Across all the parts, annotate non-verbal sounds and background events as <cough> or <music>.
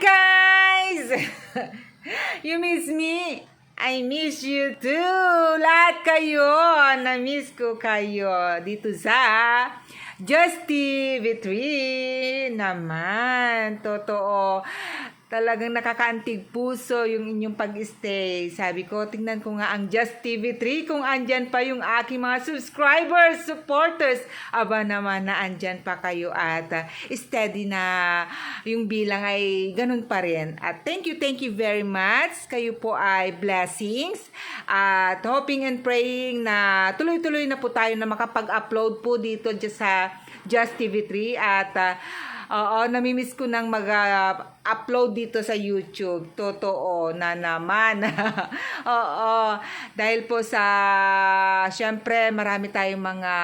guys! <laughs> you miss me? I miss you too! Lahat kayo! Na-miss ko kayo dito sa Just TV3 naman. Totoo. Talagang nakakaantig puso yung inyong pag-stay. Sabi ko, tingnan ko nga ang Just TV3 kung andyan pa yung aking mga subscribers, supporters. Aba naman na andyan pa kayo at uh, steady na yung bilang ay ganun pa rin. At thank you, thank you very much. Kayo po ay blessings. At hoping and praying na tuloy-tuloy na po tayo na makapag-upload po dito sa Just TV3 at uh, Oo, namimiss ko nang mag-upload dito sa YouTube. Totoo na naman. <laughs> Oo, dahil po sa, syempre, marami tayong mga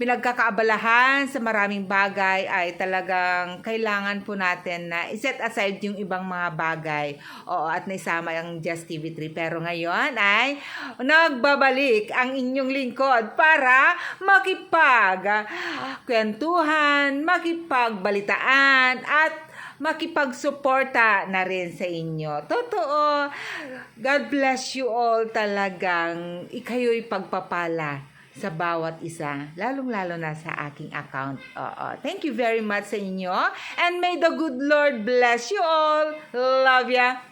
pinagkakaabalahan sa maraming bagay ay talagang kailangan po natin na iset aside yung ibang mga bagay. Oo, at naisama ang Just TV3. Pero ngayon ay nagbabalik ang inyong lingkod para makipag kwentuhan, makipagbalitaan at makipagsuporta na rin sa inyo. Totoo. God bless you all talagang ikayo'y pagpapala sa bawat isa, lalong-lalo na sa aking account. Oo. Thank you very much sa inyo. And may the good Lord bless you all. Love ya.